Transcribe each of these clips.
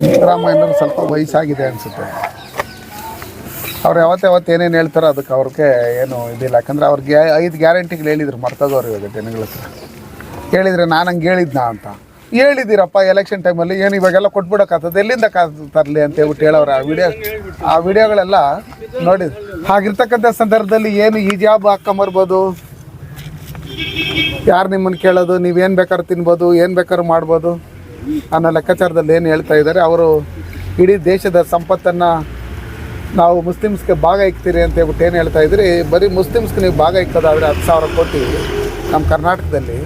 ಸಿದ್ದರಾಮಯ್ಯನವ್ರು ಸ್ವಲ್ಪ ವಯಸ್ಸಾಗಿದೆ ಅನಿಸುತ್ತೆ. ಅವ್ರು ಯಾವತ್ತು ಯಾವತ್ತು ಏನೇನು ಹೇಳ್ತಾರೋ ಅದಕ್ಕೆ ಅವ್ರಿಗೆ ಏನು ಇದಿಲ್ಲ. ಯಾಕಂದ್ರೆ ಅವ್ರಿಗೆ ಐದು ಗ್ಯಾರಂಟಿಗಳು ಹೇಳಿದ್ರು ಮರ್ತದವ್ರು ಇವಾಗ ಜನಗಳ ಹತ್ರ. ಹೇಳಿದ್ರೆ ನಾನು ಹಂಗೆ ಹೇಳಿದ್ನಾ ಅಂತ. ಹೇಳಿದ್ದೀರಪ್ಪ ಎಲೆಕ್ಷನ್ ಟೈಮಲ್ಲಿ ಏನು ಇವಾಗೆಲ್ಲ ಕೊಟ್ಬಿಡೋಕ್ಕಾಗ್ತದೆ, ಎಲ್ಲಿಂದ ಕಾ ತರಲಿ ಅಂತ ಹೇಳ್ಬಿಟ್ಟು ಹೇಳೋರು ಆ ವಿಡಿಯೋ ಆ ವಿಡಿಯೋಗಳೆಲ್ಲ ನೋಡಿ. ಹಾಗಿರ್ತಕ್ಕಂಥ ಸಂದರ್ಭದಲ್ಲಿ ಏನು ಈ ಜಾಬ್ ಹಾಕ್ಕೊಂಬರ್ಬೋದು ಯಾರು ನಿಮ್ಮನ್ನು ಕೇಳೋದು? ನೀವೇನು ಬೇಕಾದ್ರೂ ತಿನ್ಬೋದು, ಏನು ಬೇಕಾದ್ರೂ ಮಾಡ್ಬೋದು? ಅನ್ನೋ ಲೆಕ್ಕಾಚಾರದಲ್ಲಿ ಏನು ಹೇಳ್ತಾ ಇದ್ದಾರೆ, ಅವರು ಇಡೀ ದೇಶದ ಸಂಪತ್ತನ್ನು ನಾವು ಮುಸ್ಲಿಮ್ಸ್ಗೆ ಭಾಗ ಇಕ್ತೀರಿ ಅಂತ ಹೇಳ್ಬಿಟ್ಟು ಏನು ಹೇಳ್ತಾ ಇದ್ರಿ ಬರೀ ಮುಸ್ಲಿಮ್ಸ್ಗೆ ನೀವು ಭಾಗ ಇಕ್ಕೋದಾದರೆ ಹತ್ತು ಸಾವಿರ ಕೋಟಿ ನಮ್ಮ ಕರ್ನಾಟಕದಲ್ಲಿ.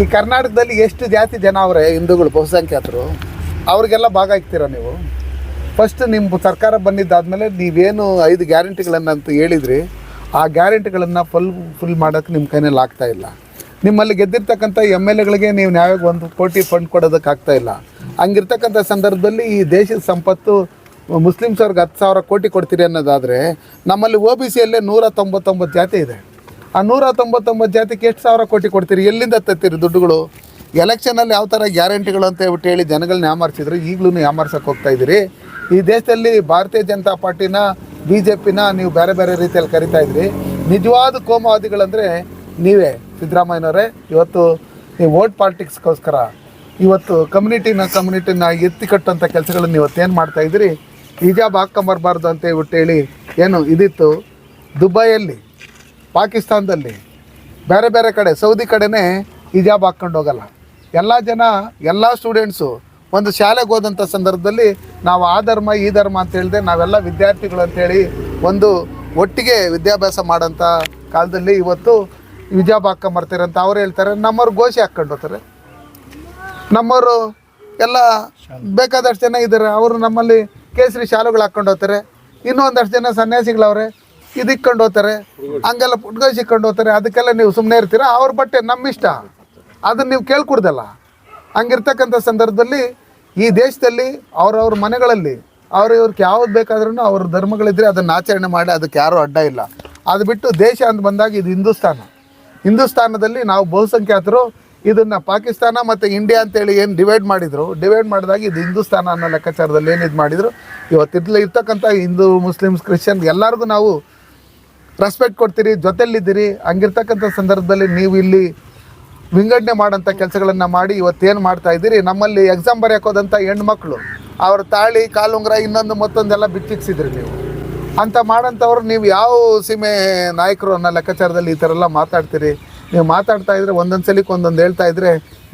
ಈ ಕರ್ನಾಟಕದಲ್ಲಿ ಎಷ್ಟು ಜಾತಿ ಜನ ಅವರೇ, ಹಿಂದೂಗಳು, ಬಹುಸಂಖ್ಯಾತರು, ಅವ್ರಿಗೆಲ್ಲ ಭಾಗ ಇಕ್ತೀರಾ ನೀವು? ಫಸ್ಟ್ ನಿಮ್ಮ ಸರ್ಕಾರ ಬಂದಿದ್ದಾದಮೇಲೆ ನೀವೇನು ಐದು ಗ್ಯಾರಂಟಿಗಳನ್ನಂತ ಹೇಳಿದ್ರಿ, ಆ ಗ್ಯಾರಂಟಿಗಳನ್ನು ಫುಲ್ ಫುಲ್ ಮಾಡೋಕ್ಕೆ ನಿಮ್ಮ ಕೈನಲ್ಲಿ ಆಗ್ತಾಯಿಲ್ಲ ನಿಮ್ಮಲ್ಲಿ ಗೆದ್ದಿರ್ತಕ್ಕಂಥ ಎಂ ಎಲ್ ಎಗಳಿಗೆ ನೀವು ನ್ಯಾಯವಾಗಿ ಒಂದು ಕೋಟಿ ಫಂಡ್ ಕೊಡೋದಕ್ಕೆ ಆಗ್ತಾ ಇಲ್ಲ. ಹಂಗಿರ್ತಕ್ಕಂಥ ಸಂದರ್ಭದಲ್ಲಿ ಈ ದೇಶದ ಸಂಪತ್ತು ಮುಸ್ಲಿಮ್ಸ್ ಅವ್ರಿಗೆ ಹತ್ತು ಸಾವಿರ ಕೋಟಿ ಕೊಡ್ತೀರಿ ಅನ್ನೋದಾದರೆ ನಮ್ಮಲ್ಲಿ ಒ ಬಿ ಸಿಯಲ್ಲೇ ನೂರ ತೊಂಬತ್ತೊಂಬತ್ತು ಜಾತಿ ಇದೆ. ಆ ನೂರ ತೊಂಬತ್ತೊಂಬತ್ತು ಜಾತಿಗೆ ಎಷ್ಟು ಸಾವಿರ ಕೋಟಿ ಕೊಡ್ತೀರಿ? ಎಲ್ಲಿಂದ ತತ್ತೀರಿ ದುಡ್ಡುಗಳು? ಎಲೆಕ್ಷನಲ್ಲಿ ಯಾವ ಥರ ಗ್ಯಾರಂಟಿಗಳು ಅಂತ ಹೇಳ್ಬಿಟ್ಟು ಹೇಳಿ ಜನಗಳನ್ನ ಯಾಮಾರಿಸಿದ್ರು ಈಗಲೂ ಯಾಮಾರ್ಸಕ್ಕೆ ಹೋಗ್ತಾ ಇದ್ದೀರಿ. ಈ ದೇಶದಲ್ಲಿ ಭಾರತೀಯ ಜನತಾ ಪಾರ್ಟಿನ, ಬಿ ಜೆ ಪಿನ ನೀವು ಬೇರೆ ಬೇರೆ ರೀತಿಯಲ್ಲಿ ಕರಿತಾ ಇದ್ರಿ ನಿಜವಾದ ಕೋಮವಾದಿಗಳಂದರೆ ನೀವೇ. ಸಿದ್ದರಾಮಯ್ಯನವರೇ, ಇವತ್ತು ನೀವು ವೋಟ್ ಪಾಲಿಟಿಕ್ಸ್ಗೋಸ್ಕರ ಇವತ್ತು ಕಮ್ಯುನಿಟಿನ ಕಮ್ಯುನಿಟಿನ ಎತ್ತಿ ಕಟ್ಟುವಂಥ ಕೆಲಸಗಳನ್ನು ಏನು ಮಾಡ್ತಾ ಇದ್ದೀರಿ? ಹಿಜಾಬ್ ಹಾಕ್ಕೊಂಬರ್ಬಾರ್ದು ಅಂತ ಹೇಳ್ಬಿಟ್ಟು ಹೇಳಿ ಏನು ಇದಿತ್ತು? ದುಬೈಯಲ್ಲಿ, ಪಾಕಿಸ್ತಾನದಲ್ಲಿ ಬೇರೆ ಬೇರೆ ಕಡೆ, ಸೌದಿ ಕಡೆನೇ ಹಿಜಾಬ್ ಹಾಕ್ಕೊಂಡು ಹೋಗಲ್ಲ. ಎಲ್ಲ ಜನ, ಎಲ್ಲ ಸ್ಟೂಡೆಂಟ್ಸು ಒಂದು ಶಾಲೆಗೆ ಹೋದಂಥ ಸಂದರ್ಭದಲ್ಲಿ ನಾವು ಆ ಧರ್ಮ, ಈ ಧರ್ಮ ಅಂತ ಹೇಳಿದೆ ನಾವೆಲ್ಲ ವಿದ್ಯಾರ್ಥಿಗಳು ಅಂತೇಳಿ ಒಂದು ಒಟ್ಟಿಗೆ ವಿದ್ಯಾಭ್ಯಾಸ ಮಾಡೋಂಥ ಕಾಲದಲ್ಲಿ ಇವತ್ತು ಹಿಜಾಬ್ ಹಾಕ್ಕೊಂಬರ್ತಾರೆ ಅಂತ ಅವ್ರು ಹೇಳ್ತಾರೆ, ನಮ್ಮವ್ರು ಗೋಶಿ ಹಾಕ್ಕೊಂಡು ಹೋಗ್ತಾರೆ. ನಮ್ಮವರು ಎಲ್ಲ ಬೇಕಾದಷ್ಟು ಜನ ಇದ್ದಾರೆ, ಅವರು ನಮ್ಮಲ್ಲಿ ಕೇಸರಿ ಶಾಲುಗಳು ಹಾಕ್ಕೊಂಡು ಹೋಗ್ತಾರೆ ಇನ್ನೂ ಒಂದಷ್ಟು ಜನ ಸನ್ಯಾಸಿಗಳವ್ರೆ, ಇದು ಇಕ್ಕೊಂಡು ಹೋಗ್ತಾರೆ, ಹಂಗೆಲ್ಲ ಪುಟ್ಗೋಸಿ ಇಕ್ಕೊಂಡು ಹೋಗ್ತಾರೆ, ಅದಕ್ಕೆಲ್ಲ ನೀವು ಸುಮ್ಮನೆ ಇರ್ತೀರಾ? ಅವ್ರ ಬಟ್ಟೆ ನಮ್ಮ ಇಷ್ಟ ಅದನ್ನು ನೀವು ಕೇಳ್ಕೊಡ್ದಲ್ಲ. ಹಂಗಿರ್ತಕ್ಕಂಥ ಸಂದರ್ಭದಲ್ಲಿ ಈ ದೇಶದಲ್ಲಿ ಅವ್ರವ್ರ ಮನೆಗಳಲ್ಲಿ ಅವ್ರ ಇವ್ರಿಗೆ ಯಾವ್ದು ಬೇಕಾದ್ರೂ ಅವ್ರ ಧರ್ಮಗಳಿದ್ರೆ ಅದನ್ನು ಆಚರಣೆ ಮಾಡಿ, ಅದಕ್ಕೆ ಯಾರೂ ಅಡ್ಡ ಇಲ್ಲ. ಅದು ಬಿಟ್ಟು ದೇಶ ಅಂತ ಬಂದಾಗ ಇದು ಹಿಂದೂಸ್ತಾನ. ಹಿಂದೂಸ್ತಾನದಲ್ಲಿ ನಾವು ಬಹುಸಂಖ್ಯಾತರು ಇದನ್ನು ಪಾಕಿಸ್ತಾನ ಮತ್ತು ಇಂಡಿಯಾ ಅಂತೇಳಿ ಏನು ಡಿವೈಡ್ ಮಾಡಿದರು. ಡಿವೈಡ್ ಮಾಡಿದಾಗ ಇದು ಹಿಂದೂಸ್ತಾನ ಅನ್ನೋ ಲೆಕ್ಕಾಚಾರದಲ್ಲಿ ಏನು ಇದು ಮಾಡಿದರು. ಇವತ್ತಿಲ್ಲಿ ಇರ್ತಕ್ಕಂಥ ಹಿಂದೂ, ಮುಸ್ಲಿಮ್ಸ್, ಕ್ರಿಶ್ಚಿಯನ್ ಎಲ್ಲರಿಗೂ ನಾವು ರೆಸ್ಪೆಕ್ಟ್ ಕೊಡ್ತೀರಿ, ಜೊತೆಯಲ್ಲಿದ್ದೀರಿ. ಹಂಗಿರ್ತಕ್ಕಂಥ ಸಂದರ್ಭದಲ್ಲಿ ನೀವು ಇಲ್ಲಿ ವಿಂಗಡಣೆ ಮಾಡೋಂಥ ಕೆಲಸಗಳನ್ನು ಮಾಡಿ ಇವತ್ತೇನು ಮಾಡ್ತಾ ಇದ್ದೀರಿ? ನಮ್ಮಲ್ಲಿ ಎಕ್ಸಾಮ್ ಬರೆಯೋಕೋದಂಥ ಹೆಣ್ಮಕ್ಳು ಅವ್ರ ತಾಳಿ, ಕಾಲುಂಗ್ರ ಇನ್ನೊಂದು ಮತ್ತೊಂದೆಲ್ಲ ಬಿಚ್ಚಿಕ್ಸಿದ್ರಿ ನೀವು. ಅಂತ ಮಾಡೋಂಥವ್ರು ನೀವು ಯಾವ ಸೀಮೆ ನಾಯಕರು ಅನ್ನೋ ಲೆಕ್ಕಾಚಾರದಲ್ಲಿ ಈ ಥರ ಎಲ್ಲ ಮಾತಾಡ್ತೀರಿ? ನೀವು ಮಾತಾಡ್ತಾ ಇದ್ರೆ ಒಂದೊಂದು ಸಲಕ್ಕೆ ಒಂದೊಂದು ಹೇಳ್ತಾ ಇದ್ರೆ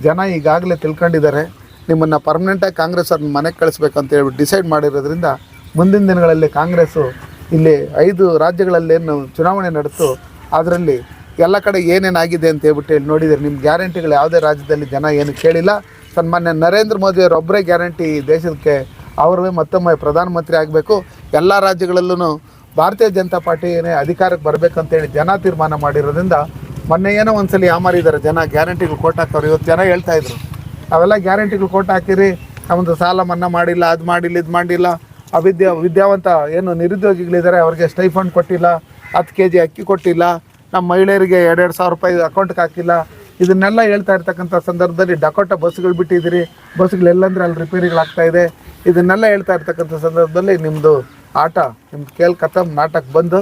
ಜನ ಈಗಾಗಲೇ ತಿಳ್ಕೊಂಡಿದ್ದಾರೆ. ನಿಮ್ಮನ್ನು ಪರ್ಮನೆಂಟಾಗಿ ಕಾಂಗ್ರೆಸ್ ಅವ್ರನ್ನ ಮನೆಗೆ ಕಳಿಸ್ಬೇಕು ಅಂತ ಹೇಳ್ಬಿಟ್ಟು ಡಿಸೈಡ್ ಮಾಡಿರೋದ್ರಿಂದ ಮುಂದಿನ ದಿನಗಳಲ್ಲಿ ಕಾಂಗ್ರೆಸ್ಸು ಇಲ್ಲಿ ಐದು ರಾಜ್ಯಗಳಲ್ಲೇನು ಚುನಾವಣೆ ನಡೆಸು ಅದರಲ್ಲಿ ಎಲ್ಲ ಕಡೆ ಏನೇನಾಗಿದೆ ಅಂತ ಹೇಳ್ಬಿಟ್ಟು ಹೇಳಿ ನೋಡಿದರೆ ನಿಮ್ಮ ಗ್ಯಾರಂಟಿಗಳು ಯಾವುದೇ ರಾಜ್ಯದಲ್ಲಿ ಜನ ಏನು ಕೇಳಿಲ್ಲ. ಸನ್ಮಾನ್ಯ ನರೇಂದ್ರ ಮೋದಿಯವರು ಒಬ್ಬರೇ ಗ್ಯಾರಂಟಿ ದೇಶಕ್ಕೆ ಅವರೇ ಮತ್ತೊಮ್ಮೆ ಪ್ರಧಾನಮಂತ್ರಿ ಆಗಬೇಕು. ಎಲ್ಲ ರಾಜ್ಯಗಳಲ್ಲೂ ಭಾರತೀಯ ಜನತಾ ಪಾರ್ಟಿನೇ ಅಧಿಕಾರಕ್ಕೆ ಬರಬೇಕಂತೇಳಿ ಜನ ತೀರ್ಮಾನ ಮಾಡಿರೋದ್ರಿಂದ ಮೊನ್ನೆ ಏನೋ ಒಂದ್ಸಲಿ ಯಾಮಾರಿದ್ದಾರೆ ಜನ ಗ್ಯಾರಂಟಿಗಳು ಕೋಟ್ ಹಾಕೋರು ಇವತ್ತು ಜನ ಹೇಳ್ತಾ ಇದ್ರು. ಅವೆಲ್ಲ ಗ್ಯಾರಂಟಿಗಳು ಕೋಟ್ ಹಾಕಿರಿ ನಮ್ಮದು ಸಾಲ ಮನ್ನಾ ಮಾಡಿಲ್ಲ, ಅದು ಮಾಡಿಲ್ಲ, ಇದು ಮಾಡಿಲ್ಲ, ಅವಿದ್ಯಾ, ವಿದ್ಯಾವಂತ ಏನು ನಿರುದ್ಯೋಗಿಗಳಿದ್ದಾರೆ ಅವ್ರಿಗೆ ಸ್ಟೈಫಂಡ್ ಕೊಟ್ಟಿಲ್ಲ, ಹತ್ತು ಕೆ ಜಿ ಅಕ್ಕಿ ಕೊಟ್ಟಿಲ್ಲ ನಮ್ಮ ಮಹಿಳೆಯರಿಗೆ ಎರಡೆರಡು ಸಾವಿರ ರೂಪಾಯಿ ಅಕೌಂಟ್ಗೆ ಹಾಕಿಲ್ಲ. ಇದನ್ನೆಲ್ಲ ಹೇಳ್ತಾ ಇರ್ತಕ್ಕಂಥ ಸಂದರ್ಭದಲ್ಲಿ ಡಕೋಟ ಬಸ್ಗಳು ಬಿಟ್ಟಿದ್ದೀರಿ ಬಸ್ಗಳು ಎಲ್ಲಂದ್ರೆ ಅಲ್ಲಿ ರಿಪೇರಿಗಳಾಗ್ತಾ ಇದೆ. ಇದನ್ನೆಲ್ಲ ಹೇಳ್ತಾ ಇರ್ತಕ್ಕಂಥ ಸಂದರ್ಭದಲ್ಲಿ ನಿಮ್ಮದು ಆಟ ನಿಮ್ಮ ಕೇಲ್ ಕಥಮ್ ನಾಟಕ ಬಂದು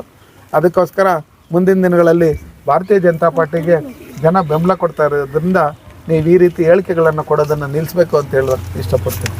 ಅದಕ್ಕೋಸ್ಕರ ಮುಂದಿನ ದಿನಗಳಲ್ಲಿ ಭಾರತೀಯ ಜನತಾ ಪಾರ್ಟಿಗೆ ಜನ ಬೆಂಬಲ ಕೊಡ್ತಾ ಇರೋದ್ರಿಂದ ನೀವು ಈ ರೀತಿ ಹೇಳಿಕೆಗಳನ್ನು ಕೊಡೋದನ್ನು ನಿಲ್ಲಿಸ್ಬೇಕು ಅಂತ ಹೇಳೋದು ಇಷ್ಟಪಡ್ತೀನಿ.